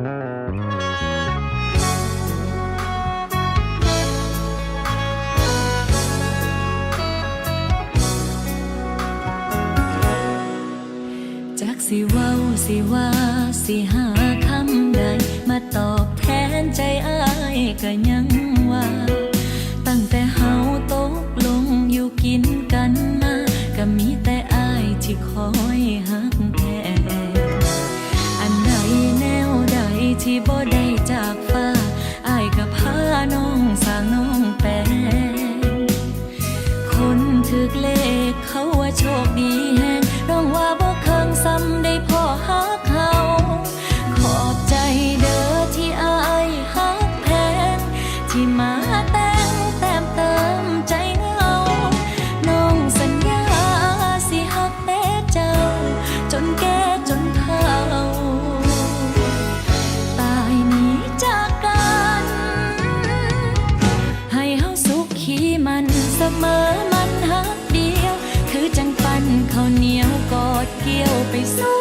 จากสิว้าสิว่าสิหาคำใด มาตอบแทนใจอ้ายก็ยัง บ่ได้จากฟ้าอายกับพาน้องสร้างน้องแปลงคนถึกเลขเขาว่าโชคดีแฮงน้องว่า มอมันหักเดียว คือจังปันข้าวเหนียวกอดเกี่ยวไปสู้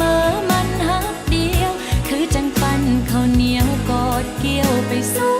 มอมันหักเดียว คือจังปันเขาเหนียวกอดเกี่ยวไปสู้